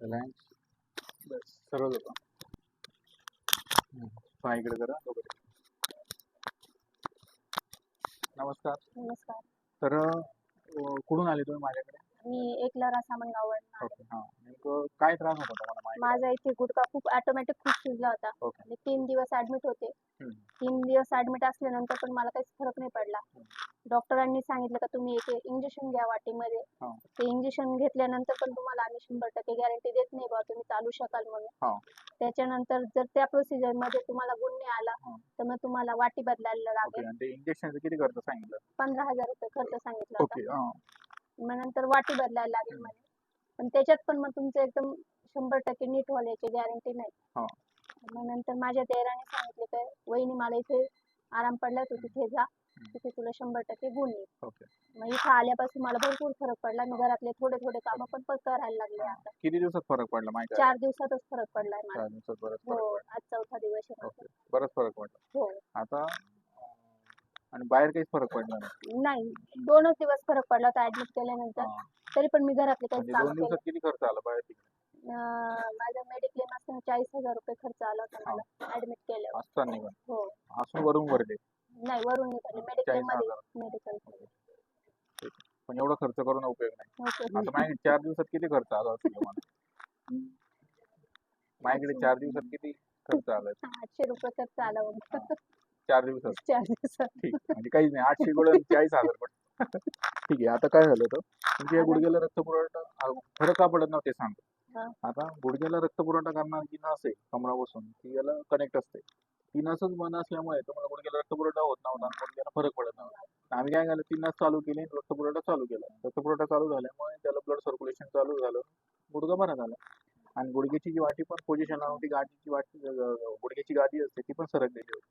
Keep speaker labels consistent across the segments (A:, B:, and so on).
A: Reliance बस सरळ होता. पहा इकडे जरा वगैरे नमस्कार.
B: नमस्कार.
A: तर अं, कुठून आले तुम्ही माझ्याकडे?
B: मी एकलरा सामनगाववरून आले.
A: ओके हां. नेमकं काय त्रास होता तुम्हाला माझ्या
B: माझा इथे गुडघा खूप ऑटोमॅटिक खूप सुजला होता.
A: ओके.
B: आणि तीन दिवस ऍडमिट होते.
A: हम्म.
B: तीन दिवस ऍडमिट असल्यानंतर पण मला काहीच फरक नाही पडला. डॉक्टरांनी सांगितलं का तुम्ही एक इंजेक्शन घ्या वाटीमध्ये.
A: हा.
B: ते इंजेक्शन घेतल्यानंतर पण तुम्हाला आम्ही शंभर टक्के गॅरंटी देत नाही बा तुम्ही चालू शकाल
A: हा.
B: म्हणून त्याच्यानंतर जर त्या प्रोसिजरमध्ये तुम्हाला गुण नाही आला
A: हा.
B: तर मग तुम्हाला वाटी बदलायला
A: ओके
B: लागेल
A: आणि ते इंजेक्शनचं किती खर्च सांगितलं?
B: पंधरा हजार रुपये खर्च सांगितला होता.
A: ओके हां.
B: मग नंतर वाटी बदलायला लागेल म्हणे. पण त्याच्यात पण मग तुमचं एकदम शंभर टक्के नीट होण्याची गॅरंटी
A: हा.
B: नाही मग नंतर माझ्या देराने सांगितले काय वहिनी मला इथे आराम पडला तू तिथे जा. तिथे तुला शंभर टक्के गुण येईल.
A: ओके.
B: मग इथं आल्यापासून मला भरपूर फरक पडला. मी घरातले थोडे थोडे कामं पण करायला लागले आता.
A: किती दिवसात फरक पडला माहिती आहे
B: चार दिवसातच फरक पडलाय मला.
A: चार दिवसात बरंच
B: हो
A: पडला.
B: आज चौथा दिवस आहे
A: ओके.
B: माझा.
A: बरंच फरक पडला.
B: हो.
A: आता? आणि बाहेर काहीच फरक पडला नाही?
B: नाही. दोनच दिवस फरक पडला होता ऍडमिट केल्यानंतर.
A: हां.
B: तरी पण मी घरातले काही
A: म्हणजे
B: काम
A: दोन
B: केलं
A: दिवसात किती खर्च आला बाहेर तिकडे?
B: अं, माझा मेडिक्लेम असताना चाळीस हजार रुपये खर्च आला होता मला ऍडमिट केल्यावर.
A: असताना निघून
B: हो.
A: असून वरून भरले.
B: नाही वरून निघाले मेडिकल चाळीसमध्ये
A: हजार
B: मेडिकल
A: पण एवढा खर्च करून उपयोग नाही. आता माझ्याकडे चार दिवसात किती खर्च आला असेल तुम्हाला? माझ्याकडे चार दिवसात किती खर्च आला
B: आठशे रुपये खर्च आला होता
A: चार दिवसात?
B: चार दिवसात.
A: ठीक. म्हणजे काहीच नाही आठशे गुण चाळीस हजार पण ठीक आहे आता काय झालं होतं? तुमच्या या गुडघ्याला रक्तपुरवठा आ, फरक का पडत नव्हते सांगतो
B: हा.
A: आता गुडघ्याला रक्तपुरवठा करणारी जी नस आहे कमरापासून ती याला कनेक्ट असते. ती नसच बंद असल्यामुळे तुम्हाला गुडघ्याला रक्तपुरवठा होत नव्हता आणि फरक पडत नव्हता. आम्ही काय केलं ती नस चालू केली रक्तपुरवठा चालू केला. रक्तपुरवठा चालू झाल्यामुळे त्याला ब्लड सर्क्युलेशन चालू झालं गुडघा बरा झाला. आणि गुडघ्याची जी वाटी पण पोझिशन होती गाडीची वाटी गुडघ्याची गादी असते ती पण सरकलेली होती.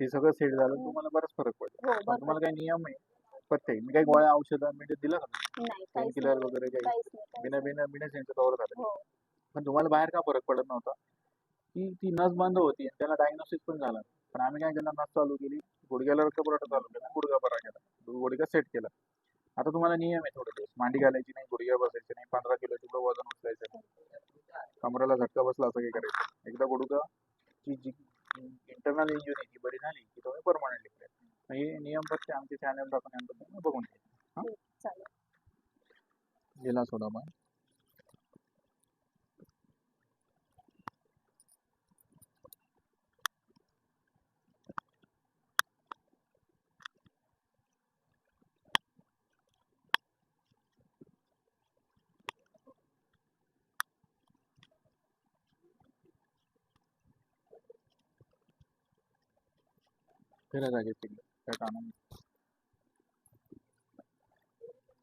A: ते सगळं सेट झालं तुम्हाला बराच फरक पडला.
B: हो
A: तुम्हाला काही नियम आहे? आहे. मी काही गोळ्या औषधं मी दिलं का किलर वगैरे काही? बिना बिना बिना सेंचं कवर झालं.
B: हो.
A: पण तुम्हाला बाहेर का फरक पडत नव्हता? की ती नस बंद होती. आणि त्याला डायग्नोसिस पण झालं. पण आम्ही काय केलं? नस चालू केली. गुडघ्याला रक्तपुरवठा चालू केला. गुडघा बरा केला. गुडघा सेट केला. आता तुम्हाला नियम आहे थोडे दिवस. मांडी घालायची नाही गुडघ्या बसायचे नाही पंधरा किलो तुझं वजन उचलायचं नाही. कमरेला झटका बसला असं काही करायचं एकदा गुडघा ची जी इंटरनल इंजुरी आहे ती बरी झाली की तुम्ही परमनंटली हे नियम फक्त आमचे चॅनल टाकून तुम्ही बघून घ्या
B: चालेल.
A: गेला सोडा मग फिरा जागे तिकडे त्या काम नाही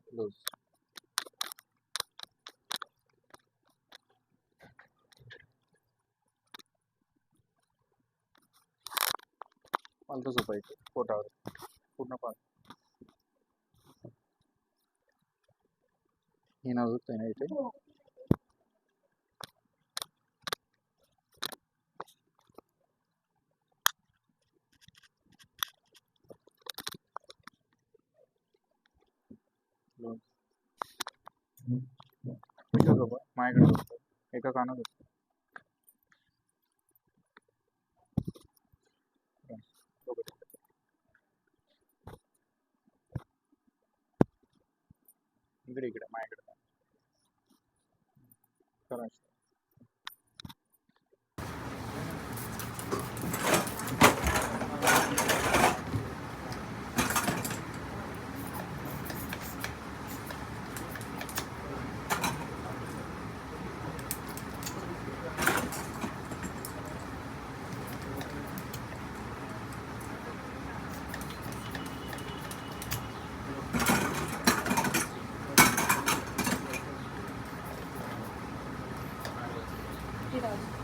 A: Close. पालतं झोपायचं पोटावर पूर्ण पाल. हे नाव दुखतंय ना इथे
B: हो.
A: दोन इथं झोपा माझ्याकडे एका कानात असतो इकडे इकडे माझ्याकडे. करा. Good.